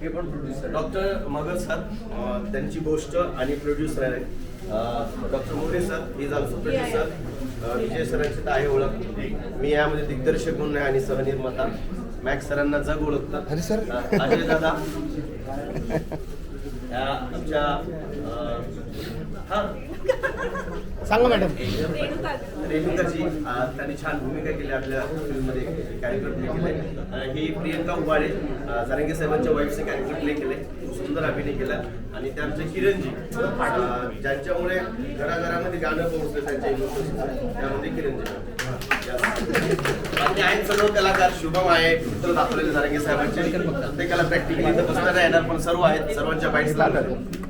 हे पण producer doctor मगर sir त्यांची गोष्ट आणि प्रोड्युसर आहे doctor More sir is also producer Vijay सरांची तर आहे ओळख. मी यामध्ये दिग्दर्शक म्हणून आहे आणि सहनिर्माता मॅक्स सरांना जग ओळखतात. अरे सर. अं, अजय दादा. या आमच्या हा. सांगा मॅडम. रेणुकाची त्यांनी छान भूमिका केली आपल्या फिल्ममध्ये कॅरेक्टर प्ले केले. ही प्रियंका उबाळे सारंगे साहेबांच्या वाईफचे कॅरेक्टर प्ले केले. खूप सुंदर अभिनय केला. आणि ते आमचे किरणजी ज्यांच्यामुळे घराघरामध्ये गाणं पोहोचलं त्यांच्या इमोशन्स त्यामध्ये किरणजी. आणि आहेत सर्व कलाकार शुभम आहे उत्तर दाखवलेले सारंगे साहेबांचे. प्रत्येकाला प्रॅक्टिकली इथं येणार पण सर्व आहेत सर्वांच्या बाईट्स लागतात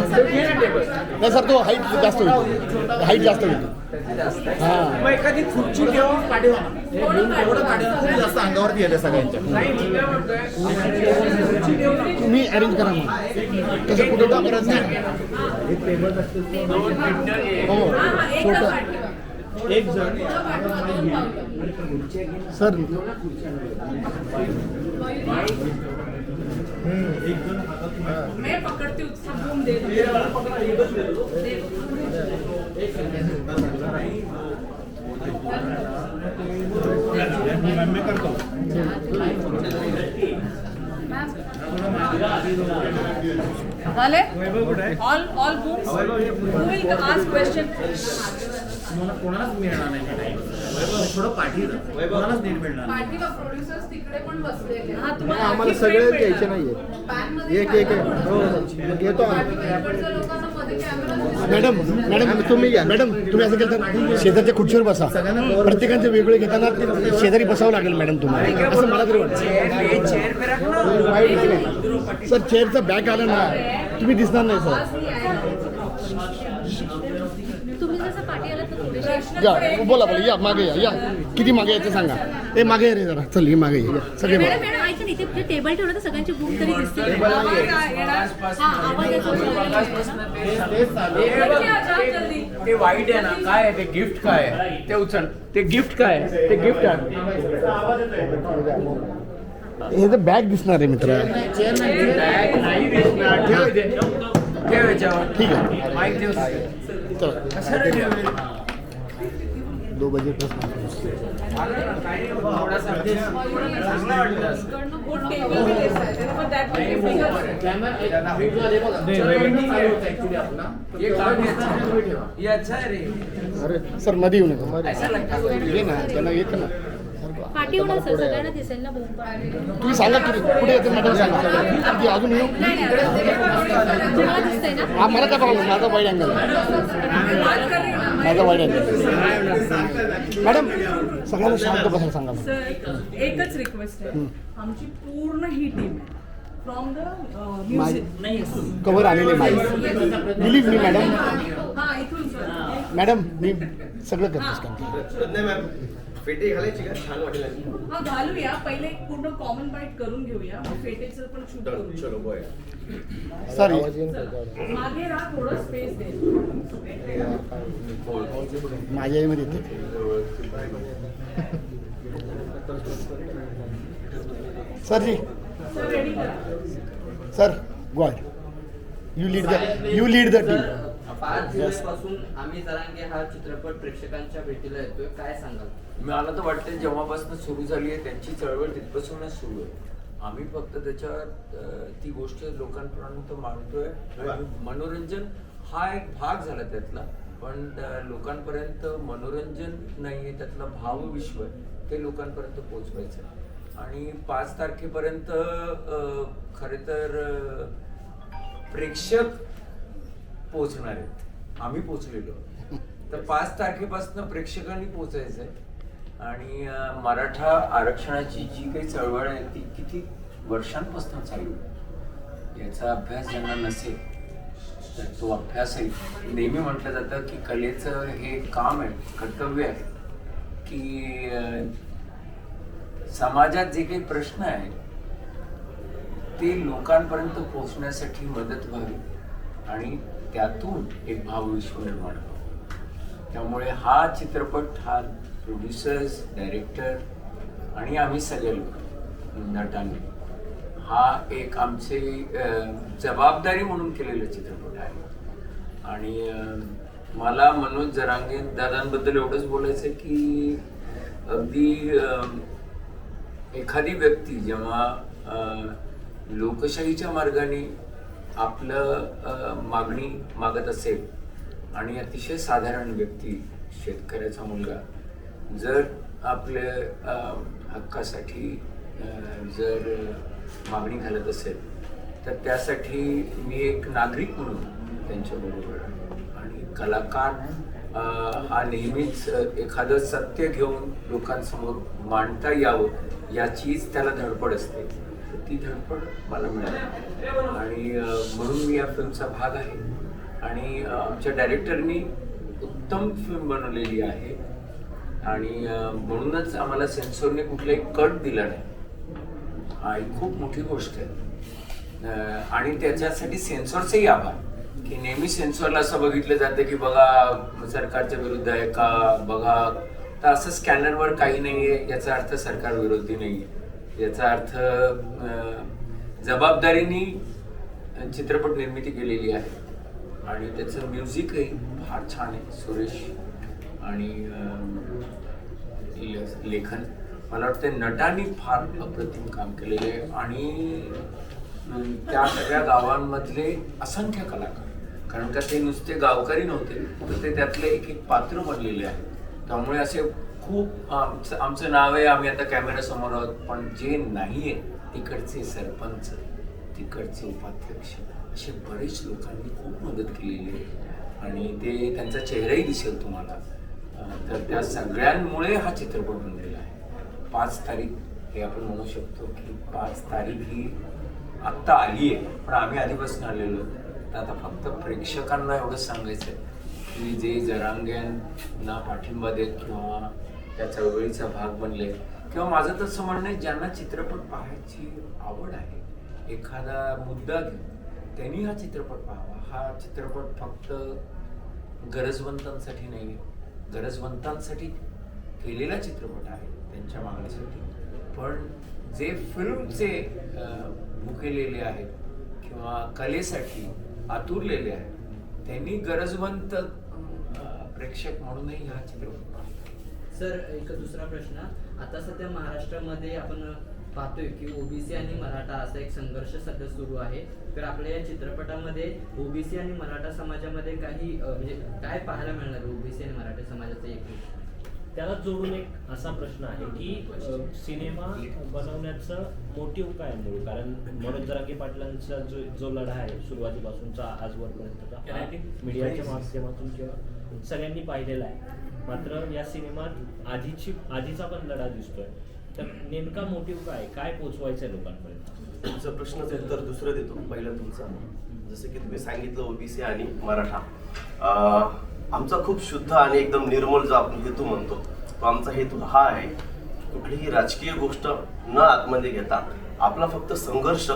नाही सर तो हाईट जास्त होईल हाईट जास्त होईल हां एखादी खुर्ची जास्त अंगावरती येते सगळ्यांच्या तुम्ही अरेंज करा मग तसं कुठं टाकत नाही. हो छोटं एक जण सर मैं पकड़ती हूँ सब घूम दे दो मी करतो झाले? All all books who will ask question? तुम्हाला कोणालाच मिळणार नाही टाइम थोडं पाठी कोणालाच नीट मिळणार नाही. पाठीला प्रोड्युसर्स तिकडे पण बसलेले. हा तुम्हाला आम्हाला सगळे घ्यायचे. नाहीये. एक एक हो आम्ही. मॅडम मॅडम तुम्ही घ्या मॅडम तुम्ही असं केलं तर शेजारच्या खुर्चीवर बसा. प्रत्येकांचे वेगळे घेताना शेजारी बसावं लागेल मॅडम तुम्हाला. असं मला तरी वाटतं. सर चेअरचं बॅक आलं ना तुम्ही दिसणार नाही सर तुम्ही जसं पाठी आलात ना थोडेसे प्रश्न या. बोला बोला या मागे या या. किती मागे यायचं सांगा. ए मागे रे जरा. चल ही मागे ये. या. सगळे मॅडम मागे. मॅडम ऐका ना, इथे इथे टेबल ठेवलं तर सगळ्यांची बुक तरी दिसते. हा आवाज येतो ते- जल्दी. ते वाईट आहे ना काय आहे ते गिफ्ट काय आहे? ते उचल. ते गिफ्ट काय आहे? ते गिफ्ट आहे. हे तर बॅग दिसणार आहे मित्र. बॅग नाही दिसणार. ठेव इथे. ठेव याच्यावर. ठीक आहे. चला. कशाला ठेवेल? दो बजे प्लस अरे सरमध्ये येऊ नका ऐसा लगता है ये ना त्यांना एक ना. पाठी होणार सर सगळ्यांना दिसेल ना बुक तुम्ही सांगा किती कुठे येते मॅडम? सांगा. किती अजून येऊ? नाही नाही. तुम्हाला दिसतंय ना? हा मला काय प्रॉब्लेम माझा वाईट अँगल. माझा वाईट अँगल मॅडम सगळ्यांना शांत बसायला सांगा. सर एकच रिक्वेस्ट आहे. आमची पूर्ण ही टीम आहे. फ्रॉम द म्युझिक कवर आलेले माझे बिलीव्ह मी मॅडम हा इथून सर मॅडम मी सगळं करतेस काम पेटी घालायची का? छान वाटेल आणि. हा घालूया. पहिले एक पूर्ण कॉमन बाईट करून घेऊया. मग फेटेचं पण शूट चलो करूया. चलो बोय सॉरी मागे राहा थोडं स्पेस दे. माझ्या मध्ये येते. सर जी. सर रेडी करा. Sir God you lead the you lead the team पाच दिवसापासून आम्ही जरांगे हा चित्रपट प्रेक्षकांच्या भेटीला येतोय. काय सांगाल? मला तर वाटतं जेव्हापासून सुरू झाली आहे त्यांची चळवळ तिथपासूनच सुरू आहे. आम्ही फक्त त्याच्यावर ती गोष्ट लोकांपर्यंत मांडतोय. मनोरंजन हा एक भाग झाला त्यातला. पण लोकांपर्यंत मनोरंजन नाहीये त्यातला भावविश्व आहे. ते लोकांपर्यंत पोहोचवायचं आहे. आणि पाच तारखेपर्यंत अं, खरे तर प्रेक्षक पोचणार आहेत. आम्ही पोचलेलो तर पाच तारखेपासून प्रेक्षकांनी पोचायचं आहे आणि मराठा आरक्षणाची जी काही चळवळ आहे ती किती वर्षांपासून चालू आहे? याचा अभ्यास ज्यांना नसेल तर तो अभ्यास आहे नेहमी म्हटलं जातं की कलेचं हे काम आहे कर्तव्य आहे की समाजात जे काही प्रश्न आहेत ते लोकांपर्यंत पोहोचण्यासाठी मदत व्हावी. आणि त्यातून एक भावविश्व निर्माण होतो त्यामुळे हा चित्रपट हा प्रोड्युसर्स डायरेक्टर आणि आम्ही सगळे लोक नटांनी हा एक आमची जबाबदारी म्हणून केलेला चित्रपट आहे. आणि मला मनोज जरांगे दादांबद्दल एवढंच बोलायचं की अगदी एखादी व्यक्ती जेव्हा लोकशाहीच्या मार्गाने आपलं मागणी मागत असेल आणि अतिशय साधारण व्यक्ती शेतकऱ्याचा मुलगा जर आपल्या हक्कासाठी जर मागणी घालत असेल तर त्यासाठी मी एक नागरिक म्हणून त्यांच्याबरोबर आहे. आणि कलाकार हा नेहमीच एखादं सत्य घेऊन लोकांसमोर मांडता यावं याचीच त्याला धडपड असते ती धडपड मला मिळाली. आणि म्हणून मी या फिल्मचा भाग आहे. आणि आमच्या डायरेक्टरनी उत्तम फिल्म बनवलेली आहे. आणि म्हणूनच आम्हाला सेन्सॉरने कुठलाही कट दिला नाही. हा खूप मोठी गोष्ट आहे. आणि त्याच्यासाठी सेन्सॉरचेही आभार. की नेहमी सेन्सॉरला असं बघितलं जातं की बघा सरकारच्या विरुद्ध आहे का? बघा. तर असं स्कॅनरवर काही नाही आहे याचा अर्थ सरकार विरोधी नाही आहे याचा अर्थ जबाबदारीने चित्रपट निर्मिती केलेली आहे. आणि त्याचं म्युझिकही फार छान आहे सुरेश आणि लेखन. मला वाटतं नटांनी फार अप्रतिम काम केलेले आहे. आणि त्या सगळ्या गावांमधले असंख्य कलाकार कारण का ते नुसते गावकरी नव्हते तर ते त्यातले एक एक पात्र बनलेले आहे त्यामुळे असे खूप आमचं आमचं नाव आहे आम्ही आता कॅमेऱ्यासमोर आहोत पण जे नाही आहे तिकडचे सरपंच तिकडचे उपाध्यक्ष असे बरेच लोकांनी खूप मदत केलेली आहे. आणि ते त्यांचा चेहराही दिसेल तुम्हाला. तर त्या सगळ्यांमुळे हा चित्रपट बनलेला आहे. पाच तारीख हे आपण म्हणू शकतो की पाच तारीख ही आत्ता आली आहे पण आम्ही आधीपासून आलेलो तर आता फक्त प्रेक्षकांना एवढंच सांगायचं आहे की जे जरांग्यांना पाठिंबा देत किंवा त्या वेळीचा भाग बनले. किंवा माझं तसं म्हणणं आहे ज्यांना चित्रपट पाहायची आवड आहे एखादा मुद्दा घेऊन त्यांनी हा चित्रपट पाहावा. हा चित्रपट फक्त गरजवंतांसाठी नाही गरजवंतांसाठी केलेला चित्रपट आहे त्यांच्या मागणीसाठी. पण जे फिल्मचे भुकेलेले आहेत किंवा कलेसाठी आतुरलेले आहेत त्यांनी गरजवंत प्रेक्षक म्हणूनही हा चित्रपट सर एक दुसरा प्रश्न. आता सध्या महाराष्ट्रामध्ये आपण पाहतोय की ओबीसी आणि मराठा असा एक संघर्ष सध्या सुरू आहे. तर आपल्या या चित्रपटामध्ये ओबीसी आणि मराठा समाजामध्ये काही म्हणजे काय पाहायला मिळणार ओबीसी आणि मराठा समाजाचं एक त्याला जोडून एक असा प्रश्न आहे की सिनेमा बनवण्याचं मोटिव्ह काय आहे मूळ? कारण मनोज जरांगे पाटलांचा जो जो लढा आहे सुरुवातीपासूनचा आजवरपर्यंतचा हा मीडियाच्या माध्यमातून किंवा सगळ्यांनी पाहिलेला आहे. मात्र या सिनेमात आधीची आधीचा पण लढा दिसतोय. तर नेमका मोटिव्ह काय? काय पोचवायचं आहे लोकांपर्यंत? तुमचा प्रश्नाचं उत्तर दुसरं देतो पहिलं तुमचं. जसं की तुम्ही सांगितलं ओबीसी आणि मराठा. आमचा खूप शुद्ध आणि एकदम निर्मल जो आपण हेतू म्हणतो तो आमचा हेतू हा आहे कुठलीही राजकीय गोष्ट न आतमध्ये घेता आपला फक्त संघर्ष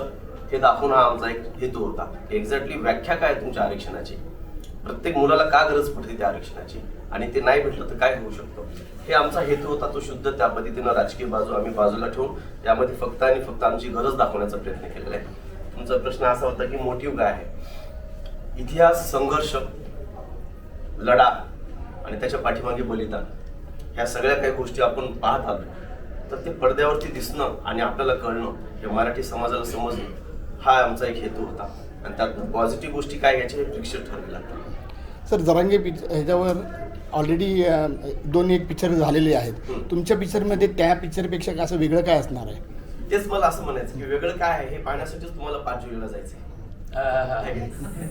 हे दाखवणं हा आमचा एक हेतू होता. एक्झॅक्टली व्याख्या काय तुमच्या आरक्षणाची? प्रत्येक मुलाला का गरज पडते त्या आरक्षणाची? आणि ते नाही भेटलं तर काय होऊ शकतं? हे आमचा हेतू होता तो शुद्ध त्या पद्धतीनं राजकीय बाजू आम्ही बाजूला ठेवून त्यामध्ये फक्त आणि फक्त आमची गरज दाखवण्याचा प्रयत्न केलेला आहे. तुमचा प्रश्न असा होता की मोटिव्ह काय आहे? इतिहास संघर्ष लढा आणि त्याच्या पाठीमागे बलिदान ह्या सगळ्या काही गोष्टी आपण पाहत आलो तर ते पडद्यावरती दिसणं आणि आपल्याला कळणं हे मराठी समाजाला समजणं हा आमचा एक हेतू होता. आणि त्यात पॉझिटिव्ह गोष्टी काय याचे हे ठरवे लागतात सर जरांगे पिच ह्याच्यावर ऑलरेडी दोन एक पिक्चर झालेले आहेत. हं. तुमच्या पिक्चरमध्ये त्या पिक्चरपेक्षा असं वेगळं काय असणार आहे? तेच मला असं म्हणायचं की वेगळं काय आहे हे पाहण्यासाठीच तुम्हाला पाच जुलैला जायचं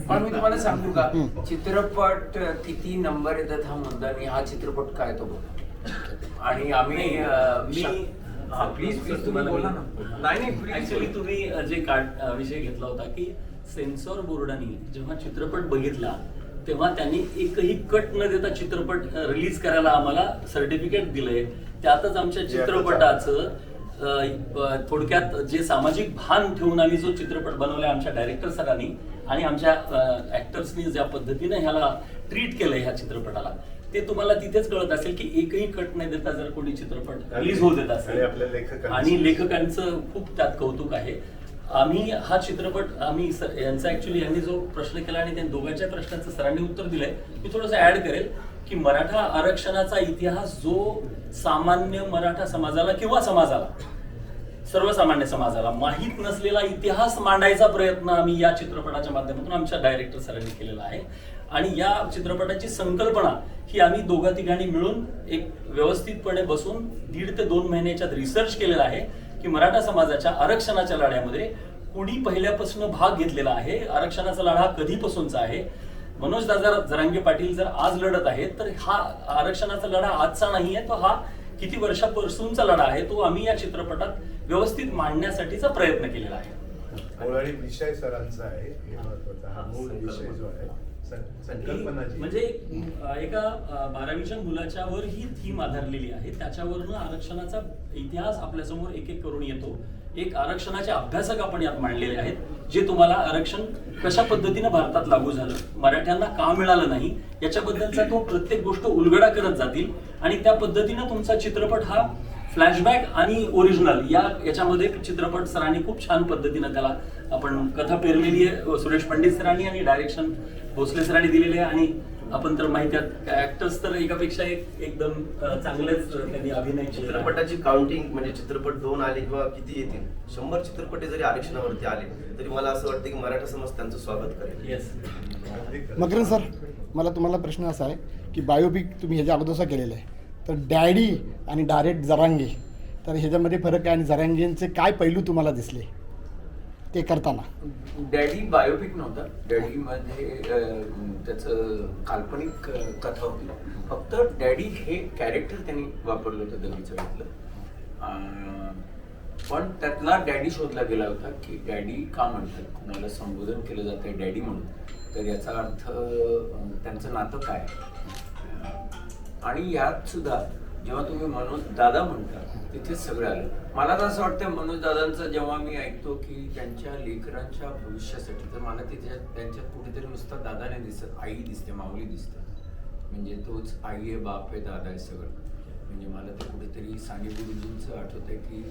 पण मी तुम्हाला सांगू का. चित्रपट किती नंबर येतात हा मुद्दा नाही हा चित्रपट काय तो बघा आणि आम्ही मी हा प्लीज प्लीज तुम्ही बोला ना नाही नाही ऍक्च्युली. तुम्ही जे कार्ड अ, विषय घेतला होता की सेन्सॉर बोर्डाने जेव्हा चित्रपट बघितला तेव्हा त्यांनी एकही कट न देता चित्रपट रिलीज करायला आम्हाला सर्टिफिकेट दिलंय त्यातच आमच्या चित्रपटाचं अ, थोडक्यात जे सामाजिक भान ठेवून आम्ही जो चित्रपट बनवलाय आमच्या डायरेक्टर सरांनी आणि आमच्या ऍक्टर्सनी ज्या पद्धतीने ह्याला ट्रीट केलंय ह्या चित्रपटाला ते तुम्हाला तिथेच कळत असेल की एकही कट नाही देता जर कोणी चित्रपट रिलीज होऊ देत आणि असेल आणि लेखकांचं खूप त्यात कौतुक आहे. आम्ही हा चित्रपट आम्ही यांचा ऍक्च्युली यांनी जो प्रश्न केला आणि त्या दोघांच्या प्रश्नाचं सरांनी उत्तर दिलंय मी थोडंसं ऍड करेल की मराठा आरक्षणाचा इतिहास जो सामान्य मराठा समाजाला किंवा समाजाला सर्वसामान्य समाजाला माहीत नसलेला इतिहास मांडायचा प्रयत्न आम्ही या चित्रपटाच्या माध्यमातून आमच्या डायरेक्टर सरांनी केलेला आहे. आणि या चित्रपटाची संकल्पना की आम्ही दोघा तिघांनी मिळून एक व्यवस्थितपणे बसून दीड ते दोन महिन्याच्यात रिसर्च केलेला आहे की मराठा समाजाच्या आरक्षणाच्या लढ्यामध्ये कुणी पहिल्यापासून भाग घेतलेला आहे आरक्षणाचा लढा कधीपासूनचा आहे? मनोज दादा जरांगे पाटील जर आज लढत आहेत तर हा आरक्षणाचा लढा आजचा नाही आहे तो हा किती वर्षापासूनचा लढा आहे तो आम्ही या चित्रपटात व्यवस्थित मांडण्यासाठीचा प्रयत्न केलेला आहे. विषय सरांचा आहे महत्त्वाचा मूळ विषय जो आहे सं- संकल्पना जी म्हणजे एका बारावीच्या मुलाच्या वर ही थीम आधारलेली आहे. त्याच्यावरनं आरक्षणाचा इतिहास आपल्यासमोर एक एक करून येतो. एक आरक्षणाचे अभ्यासक आपण यात मांडलेले आहेत जे तुम्हाला आरक्षण कशा पद्धतीनं भारतात लागू झालं मराठ्यांना का मिळालं नाही याच्याबद्दलचा तो प्रत्येक गोष्ट उलगडा करत जातील. आणि त्या पद्धतीनं तुमचा चित्रपट हा फ्लॅशबॅक आणि ओरिजिनल या याच्यामध्ये चित्रपट सरांनी खूप छान पद्धतीनं त्याला आपण कथा पेरलेली आहे. सुरेश पंडित सरांनी आणि डायरेक्शन भोसले सरांनी दिलेले आहे. आणि आपण तर माहिती ऍक्टर्स तर एकापेक्षा एक एकदम चांगलेच त्यांनी अभिनय चित्रपट चित्रपटाची काउंटिंग म्हणजे चित्रपट दोन आले किंवा किती येतील? शंभर चित्रपट जरी आरक्षणावरती आले तरी मला असं वाटतं की मराठा समाज त्यांचं स्वागत करेल. येस मकरन सर मला तुम्हाला प्रश्न असा आहे की बायोपिक तुम्ही ह्याच्या अगोदरचा केलेला आहे? तर डॅडी आणि डायरेक्ट जरांगी. तर ह्याच्यामध्ये फरक आहे आणि जरांगींचे काय पैलू तुम्हाला दिसले? ते करताना. डॅडी बायोपिक नव्हता. डॅडीमध्ये त्याचं काल्पनिक कथा होती. फक्त डॅडी हे कॅरेक्टर त्यांनी वापरलं होतं दगडीचं घेतलं पण त्यातला डॅडी शोधला गेला होता की डॅडी का म्हणतात? कुणाला संबोधन केलं जातं आहे डॅडी म्हणून. तर याचा अर्थ त्यांचं नातं काय? आणि यात सुद्धा जेव्हा तुम्ही मनोज दादा म्हणता तिथे सगळं आलं. मला तर असं वाटतं मनोज दादांचं जेव्हा मी ऐकतो की त्यांच्या लेकरांच्या भविष्यासाठी तर मला तिथे त्यांच्यात कुठेतरी नुसतं दादा नाही दिसत आई दिसते माऊली दिसते. म्हणजे तोच आई आहे बाप आहे दादा आहे सगळं. म्हणजे मला ते कुठेतरी साने गुरुजींचं आठवत आहे की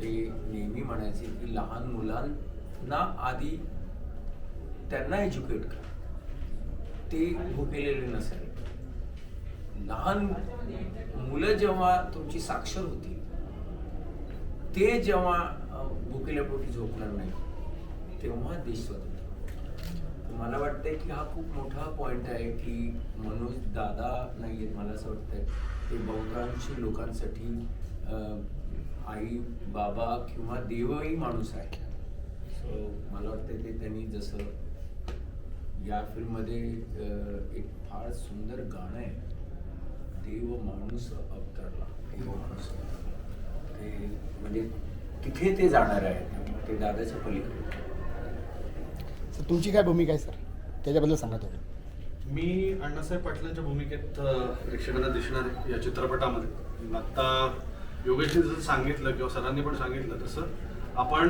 ते नेहमी म्हणायचे की लहान मुलांना आधी त्यांना एज्युकेट करा. ते भुकेलेले नसेल लहान मुलं जेव्हा तुमची साक्षर होती ते जेव्हा भुकेल्या पोटी झोपणार नाही तेव्हा देश स्वतंत्र. मला वाटतंय की हा खूप मोठा पॉइंट आहे की मनोज दादा नाही आहेत मला असं वाटतंय. ते बहुतांशी लोकांसाठी अं, आई बाबा किंवा देवही माणूस आहे. सो मला वाटतं ते त्यांनी जसं या फिल्ममध्ये एक फार सुंदर गाणं आहे. देव माणूस अवतरला देव माणूस ते म्हणजे तिथे ते जाणार आहे ते दादाच्या पलीकडे. सर तुमची काय भूमिका आहे सर? त्याच्याबद्दल सांगा तुम्ही. मी अण्णासाहेब पाटलांच्या भूमिकेत प्रेक्षकांना दिसणार आहे या चित्रपटामध्ये. आता योगेशने जसं सांगितलं किंवा सरांनी पण सांगितलं तसं आपण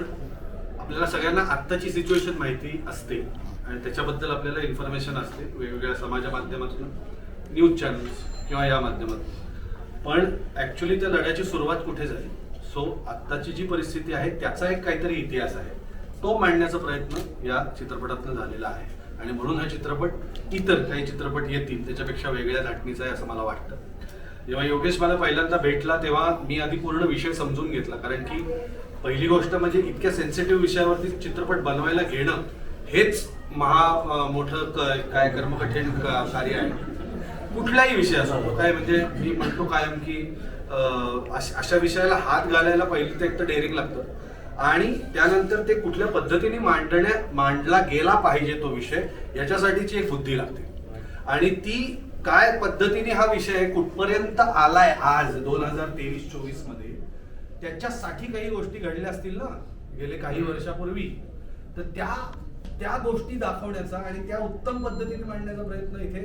आपल्याला सगळ्यांना आत्ताची सिच्युएशन माहिती असते आणि त्याच्याबद्दल आपल्याला इन्फॉर्मेशन असते. वेगवेगळ्या समाजा माध्यमातून न्यूज चॅनल्स किंवा या माध्यमातून. पण ॲक्च्युली त्या लढ्याची सुरुवात कुठे झाली? सो आत्ताची जी परिस्थिती आहे त्याचा एक काहीतरी इतिहास आहे. तो मांडण्याचा प्रयत्न या चित्रपटातून झालेला आहे. आणि म्हणून हा चित्रपट इतर काही चित्रपट येतील त्याच्यापेक्षा वेगळ्या धाटणीचा आहे असं मला वाटतं. जेव्हा योगेश मला पहिल्यांदा भेटला तेव्हा मी आधी पूर्ण विषय समजून घेतला. कारण की पहिली गोष्ट म्हणजे इतक्या सेन्सिटिव्ह विषयावरती चित्रपट बनवायला घेणं हेच महा मोठं काय कर्मकठीण कार्य आहे. कुठलाही विषय असो तो काय म्हणजे मी म्हणतो कायम की अश- विषयाला हात घालायला पहिली तर एक तर डेअरिंग लागतं. आणि त्यानंतर ते कुठल्या पद्धतीने मांडण्या मांडला गेला पाहिजे तो विषय याच्यासाठीची एक बुद्धी लागते. आणि ती काय पद्धतीने हा विषय कुठपर्यंत आलाय आज दोन हजार तेवीस चोवीसमध्ये त्याच्यासाठी काही गोष्टी घडल्या असतील ना गेले काही वर्षापूर्वी. तर त्या त्या गोष्टी दाखवण्याचा आणि त्या उत्तम पद्धतीने मांडण्याचा प्रयत्न इथे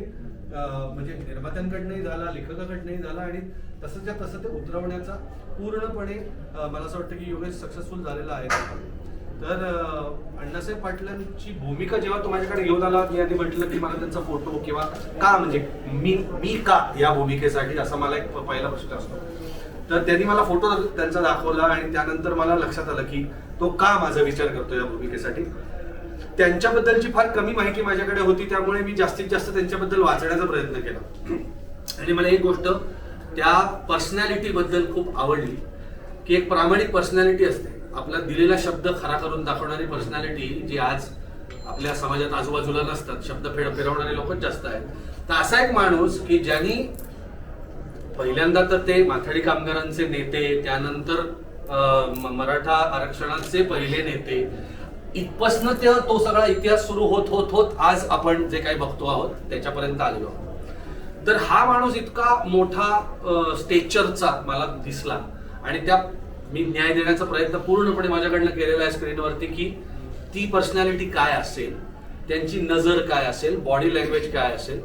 म्हणजे निर्मात्यांकडनंही झाला लेखकाकडनंही झाला आणि तसंच्या तसं ते उतरवण्याचा पूर्णपणे मला असं वाटतं की योगेश सक्सेसफुल झालेला आहे. तर अण्णासाहेब पाटलांची भूमिका जेव्हा तो माझ्याकडे घेऊन आला मी आधी म्हटलं की मला त्यांचा फोटो किंवा का म्हणजे मी मी का या भूमिकेसाठी असा मला एक पहिला प्रश्न असतो. तर त्यांनी मला फोटो त्यांचा दाखवला आणि त्यानंतर मला लक्षात आलं की तो का माझा विचार करतो या भूमिकेसाठी. त्यांच्याबद्दलची फार कमी माहिती माझ्याकडे होती त्यामुळे मी जास्तीत जास्त त्यांच्याबद्दल वाचण्याचा प्रयत्न केला. आणि मला एक गोष्ट त्या पर्सनॅलिटी बद्दल खूप आवडली की एक प्रामाणिक पर्सनॅलिटी असते. आपला दिलेला शब्द खरा करून दाखवणारी पर्सनॅलिटी जी आज आपल्या समाजात आजूबाजूला नसतात शब्द फेड फिरवणारे लोकच जास्त आहेत. तर असा एक माणूस की ज्यांनी पहिल्यांदा तर ते माथाडी कामगारांचे नेते त्यानंतर मराठा आरक्षणाचे पहिले नेते इथपासनं ते तो सगळा इतिहास सुरू होत होत होत आज आपण जे काही बघतो आहोत त्याच्यापर्यंत आलेलो आहोत. तर हा माणूस इतका मोठा स्टेचरचा मला दिसला. आणि त्या मी न्याय देण्याचा प्रयत्न पूर्णपणे माझ्याकडनं केलेला आहे स्क्रीनवरती की ती पर्सनॅलिटी काय असेल त्यांची नजर काय असेल बॉडी लँग्वेज काय असेल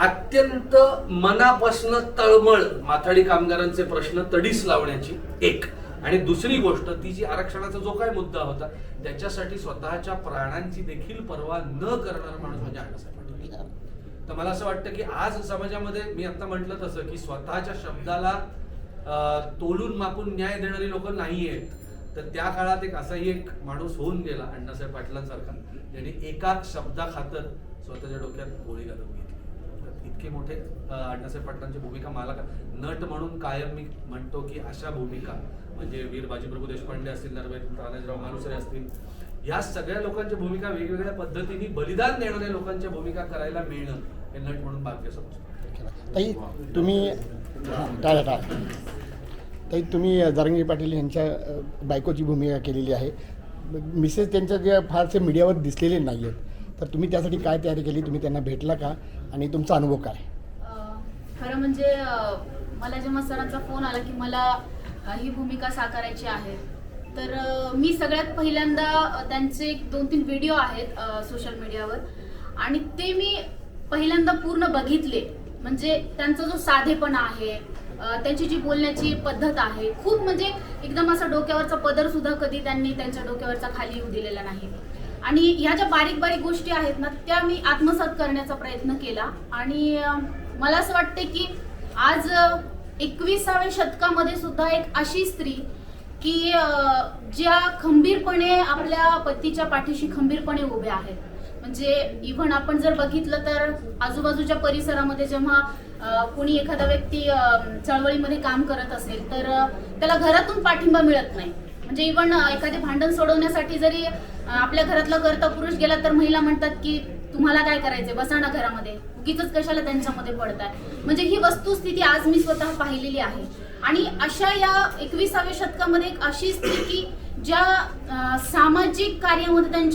अत्यंत मनापासनं तळमळ माथाडी कामगारांचे प्रश्न तडीस लावण्याची एक आणि दुसरी गोष्ट ती जी आरक्षणाचा जो काय मुद्दा होता त्याच्यासाठी स्वतःच्या प्राणांची देखील पर्वा न करणारा माणूस म्हणजे अण्णासाहेब पाटील. तर मला असं वाटतं की आज समाजामध्ये मी आता म्हटलं तसं की स्वतःच्या शब्दाला तोलून मापून न्याय देणारी लोक नाही आहेत. तर त्या काळात एक असाही एक माणूस होऊन गेला अण्णासाहेब पाटलांसारखा ज्याने एका शब्दाखातर स्वतःच्या डोक्यात गोळी घालून घेतली. इतके मोठे अण्णासाहेब पाटलांची भूमिका मला का नट म्हणून कायम मी म्हणतो की अशा भूमिका म्हणजे वीर बाजीप्रभू देशपांडे असतील नरवेद तानाजीराव मानुसरे असतील या सगळ्या लोकांच्या भूमिका वेगवेगळ्या पद्धतीने बलिदान देणाऱ्या लोकांच्या भूमिका करायला मिळणं हे नट म्हणून भाग्य समजतो. ताई तुम्ही हां टाळा टाळा. ताई तुम्ही जारंगी पाटील यांच्या बायकोची भूमिका केलेली आहे. मिसेस त्यांच्या ज्या फारसे मीडियावर दिसलेले नाही आहेत तर तुम्ही त्यासाठी काय तयारी केली? तुम्ही त्यांना भेटला का? आणि तुमचा अनुभव काय? खरं म्हणजे मला जेव्हा सरांचा फोन आला की मला ही भूमिका साकारायची आहे तर मी सगळ्यात पहिल्यांदा त्यांचे एक दोन तीन व्हिडिओ आहेत सोशल मीडियावर. आणि ते मी पहिल्यांदा पूर्ण बघितले. म्हणजे त्यांचा जो साधेपणा आहे त्यांची जी बोलण्याची पद्धत आहे खूप म्हणजे एकदम असा डोक्यावरचा पदर सुद्धा कधी त्यांनी त्यांच्या डोक्यावरचा खाली येऊ दिलेला नाही. आणि ह्या ज्या बारीक बारीक गोष्टी आहेत ना त्या मी आत्मसात करण्याचा प्रयत्न केला. आणि मला असं वाटते की आज एकविसाव्या शतकामध्ये सुद्धा एक अशी स्त्री की ज्या खंबीरपणे आपल्या पतीच्या पाठीशी खंबीरपणे उभ्या आहेत. म्हणजे इव्हन आपण जर बघितलं तर आजूबाजूच्या परिसरामध्ये जेव्हा कुणी कोणी एखादा व्यक्ती चळवळीमध्ये काम करत असेल तर त्याला घरातून पाठिंबा मिळत नाही. म्हणजे इव्हन एखादे भांडण सोडवण्यासाठी जरी आपल्या घरातला करता पुरुष गेला तर महिला म्हणतात की तुम्हाला काय करायचंय? बसा ना घरामध्ये. उगीच कशाला त्यांच्यामध्ये पडताय? म्हणजे ही वस्तुस्थिती आज मी स्वतः पाहिलेली आहे. आणि अशा या एकविसाव्या शतकामध्ये एक अशी स्थिती ज्या सामाजिक कार्यामध्ये त्यांच्या